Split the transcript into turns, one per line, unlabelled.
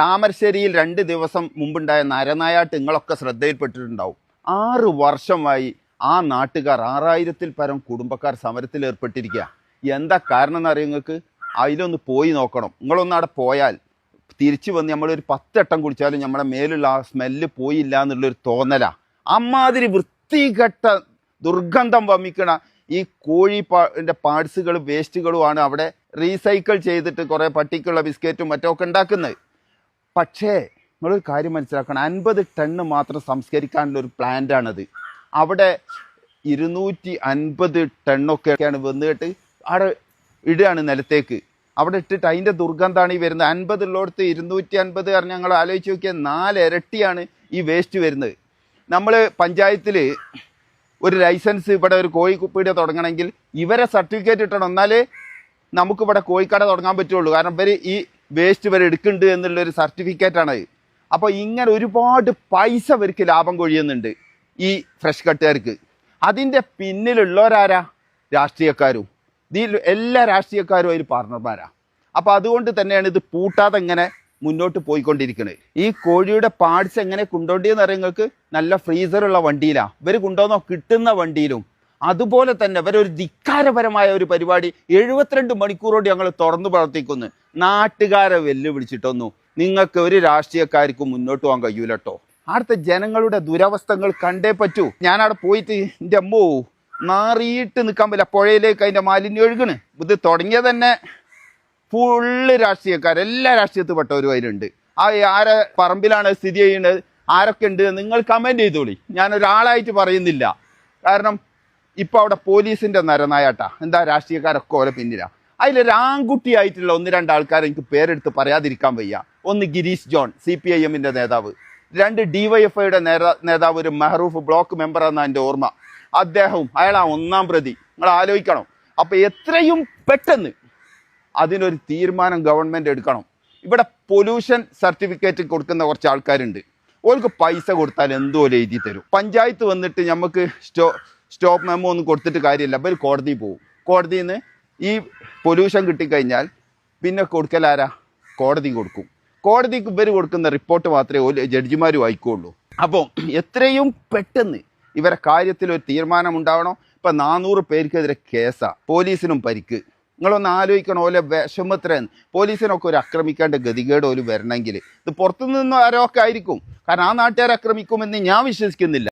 താമരശ്ശേരിയിൽ രണ്ട് ദിവസം മുമ്പുണ്ടായ നരനായാട്ട് നിങ്ങളൊക്കെ ശ്രദ്ധയിൽപ്പെട്ടിട്ടുണ്ടാവും. ആറ് വർഷമായി ആ നാട്ടുകാർ ആറായിരത്തിൽ പരം കുടുംബക്കാർ സമരത്തിൽ ഏർപ്പെട്ടിരിക്കുക എന്താ കാരണം എന്നറിയാം നിങ്ങൾക്ക്? അതിലൊന്ന് പോയി നോക്കണം. നിങ്ങളൊന്ന് അവിടെ പോയാൽ തിരിച്ചു വന്ന് നമ്മളൊരു പത്തെട്ടം കുടിച്ചാലും നമ്മളെ മേലുള്ള ആ സ്മെല്ല് പോയില്ല എന്നുള്ളൊരു തോന്നലാ. അമ്മാതിരി വൃത്തികെട്ട ദുർഗന്ധം വമിക്കണ ഈ കോഴി പാ പാർട്സുകളും വേസ്റ്റുകളുമാണ് അവിടെ റീസൈക്കിൾ ചെയ്തിട്ട് കുറേ പട്ടിക്കുള്ള ബിസ്ക്കറ്റും മറ്റൊക്കെ ഉണ്ടാക്കുന്നത്. പക്ഷേ നിങ്ങളൊരു കാര്യം മനസ്സിലാക്കണം. അൻപത് ടണ്ണ് മാത്രം സംസ്കരിക്കാനുള്ള ഒരു പ്ലാന്റാണത്. അവിടെ ഇരുന്നൂറ്റി അൻപത് ടണ്ണൊക്കെയാണ് വന്നിട്ട് അവിടെ ഇടുകയാണ് നിലത്തേക്ക്. അവിടെ ഇട്ടിട്ട് അതിന്റെ ദുർഗന്ധമാണ് ഈ വരുന്നത്. അൻപതുള്ളടത്ത് ഇരുന്നൂറ്റി അൻപത് കാരണം ഞങ്ങൾ ആലോചിച്ച് നോക്കിയാൽ നാല് ഇരട്ടിയാണ് ഈ വേസ്റ്റ് വരുന്നത്. നമ്മൾ പഞ്ചായത്തിൽ ഒരു ലൈസൻസ് ഇവിടെ ഒരു കോഴിക്കുപ്പീടെ തുടങ്ങണമെങ്കിൽ ഇവരെ സർട്ടിഫിക്കറ്റ് ഇട്ടണം. എന്നാലേ നമുക്കിവിടെ കോഴിക്കട തുടങ്ങാൻ പറ്റുള്ളൂ. കാരണം ഇവർ ഈ വേസ്റ്റ് വരെ എടുക്കുന്നുണ്ട് എന്നുള്ളൊരു സർട്ടിഫിക്കറ്റാണ് അപ്പോൾ ഇങ്ങനെ ഒരുപാട് പൈസ ഇവർക്ക് ലാഭം കൊഴിയുന്നുണ്ട് ഈ ഫ്രഷ് കട്ടുകാർക്ക് അതിന്റെ പിന്നിലുള്ളവരാരാ? രാഷ്ട്രീയക്കാരും. ഇതിൽ എല്ലാ രാഷ്ട്രീയക്കാരും അതിൽ പാർട്ണർമാരാ അപ്പോൾ അതുകൊണ്ട് തന്നെയാണ് ഇത് പൂട്ടാതെ ഇങ്ങനെ മുന്നോട്ട് പോയിക്കൊണ്ടിരിക്കുന്നത് ഈ കോഴിയുടെ പാർട്സ് എങ്ങനെ കൊണ്ടോണ്ടിയെന്ന് അറിയാം നിങ്ങൾക്ക് നല്ല ഫ്രീസറുള്ള വണ്ടിയിലാണ് ഇവർ കൊണ്ടുവന്നോ കിട്ടുന്ന വണ്ടിയിലും അതുപോലെ തന്നെ അവരൊരു ധിക്കാരപരമായ ഒരു പരിപാടി എഴുപത്തിരണ്ട് മണിക്കൂറോട് ഞങ്ങൾ തുറന്നു പ്രവർത്തിക്കുന്നു. നാട്ടുകാരെ വെല്ലുവിളിച്ചിട്ടൊന്നും നിങ്ങൾക്ക് ഒരു രാഷ്ട്രീയക്കാർക്കും മുന്നോട്ട് പോകാൻ കഴിയൂലട്ടോ. അവിടുത്തെ ജനങ്ങളുടെ ദുരവസ്ഥകൾ കണ്ടേ പറ്റൂ. ഞാനവിടെ പോയിട്ട് എന്റെ അമ്മോ നാറിയിട്ട് നിൽക്കാൻ പറ്റില്ല. പുഴയിലേക്ക് അതിന്റെ മാലിന്യം ഒഴുകണ്. ഇത് തുടങ്ങിയ തന്നെ ഫുള്ള് രാഷ്ട്രീയക്കാർ. എല്ലാ രാഷ്ട്രീയത്തിൽ പെട്ടവരും അതിലുണ്ട് ആ ആരെ പറമ്പിലാണ് സ്ഥിതി ചെയ്യുന്നത്? ആരൊക്കെ ഉണ്ട്? നിങ്ങൾ കമന്റ് ചെയ്തോളി. ഞാൻ ഒരാളായിട്ട് പറയുന്നില്ല. കാരണം ഇപ്പോൾ അവിടെ പോലീസിന്റെ നരനായാട്ടാ. എന്താ രാഷ്ട്രീയക്കാരൊക്കെ ഓരോ പിന്നിലാ. അതിൽ ആൺകുട്ടിയായിട്ടുള്ള ഒന്ന് രണ്ട് ആൾക്കാരെ എനിക്ക് പേരെടുത്ത് പറയാതിരിക്കാൻ വയ്യ. ഒന്ന് Girish John C P I എമ്മിന്റെ നേതാവ്. രണ്ട് ഡി വൈ എഫ് ഐയുടെ നേതാവ് ഒരു മെഹറൂഫ് ബ്ലോക്ക് മെമ്പർ എന്നാണ് എന്റെ ഓർമ്മ. അദ്ദേഹവും അയാളാ ഒന്നാം പ്രതി. നിങ്ങൾ ആലോചിക്കണം. അപ്പോൾ എത്രയും പെട്ടെന്ന് അതിനൊരു തീരുമാനം ഗവൺമെന്റ് എടുക്കണം. ഇവിടെ പൊല്യൂഷൻ സർട്ടിഫിക്കറ്റ് കൊടുക്കുന്ന കുറച്ച് ആൾക്കാരുണ്ട്. ഓർക്ക് പൈസ കൊടുത്താൽ എന്തോ എഴുതി തരും. പഞ്ചായത്ത് വന്നിട്ട് നമുക്ക് സ്റ്റോ സ്റ്റോപ്പ് മെമ്മോ ഒന്നും കൊടുത്തിട്ട് കാര്യമില്ല. അപ്പോൾ കോടതിയിൽ പോകും കോടതിയിൽ നിന്ന് ഈ പൊല്യൂഷൻ കിട്ടിക്കഴിഞ്ഞാൽ പിന്നെ കൊടുക്കലാരാ കോടതി കൊടുക്കും. കോടതിക്ക് ഇവർ കൊടുക്കുന്ന റിപ്പോർട്ട് മാത്രമേ ജഡ്ജിമാർ വായിക്കുള്ളൂ. അപ്പോൾ എത്രയും പെട്ടെന്ന് ഇവരെ കാര്യത്തിൽ ഒരു തീരുമാനം ഉണ്ടാവണം ഇപ്പം നാനൂറ് പേർക്കെതിരെ കേസാണ് പോലീസിനും പരിക്ക്. നിങ്ങളൊന്ന് ആലോചിക്കണം ഓലെ വിഷമത്രൻ പോലീസിനൊക്കെ ഒരു ആക്രമിക്കേണ്ട ഗതികേട് ഒരു വരണമെങ്കിൽ ഇത് പുറത്തുനിന്നും ആരോ ഒക്കെ ആയിരിക്കും. കാരണം ആ നാട്ടുകാർ ആക്രമിക്കുമെന്ന് ഞാൻ വിശ്വസിക്കുന്നില്ല.